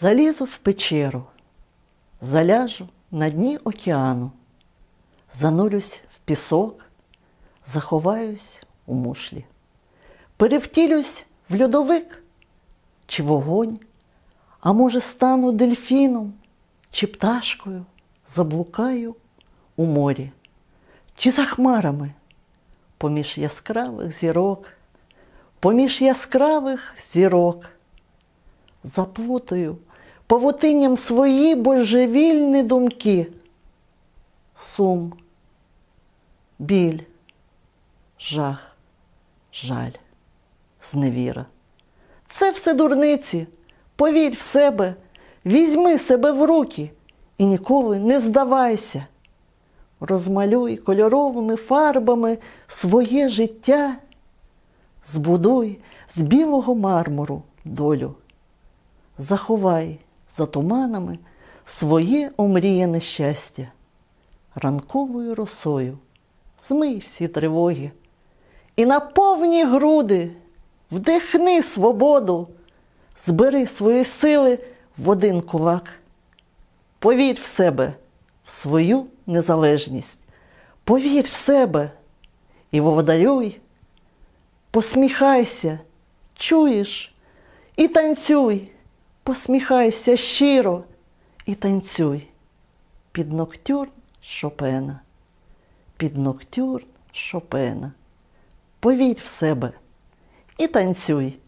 Залізу в печеру, заляжу на дні океану, занурюсь в пісок, заховаюсь у мушлі, перевтілюсь в льодовик чи вогонь, а може, стану дельфіном чи пташкою, заблукаю у морі, чи за хмарами поміж яскравих зірок, поміж яскравих зірок заплутаю павутинням свої божевільні думки. Сум, біль, жах, жаль, зневіра. Це все дурниці. Повір в себе, візьми себе в руки і ніколи не здавайся. Розмалюй кольоровими фарбами своє життя, збудуй з білого мармуру долю заховай за туманами своє омріяне щастя, ранковою росою змий всі тривоги і на повні груди вдихни свободу, збери свої сили в один кулак. Повір в себе, в свою незалежність, повір в себе і водарюй, посміхайся, чуєш і танцюй. Посміхайся щиро і танцюй під ноктюрн Шопена, під ноктюрн Шопена. Повірь в себе і танцюй.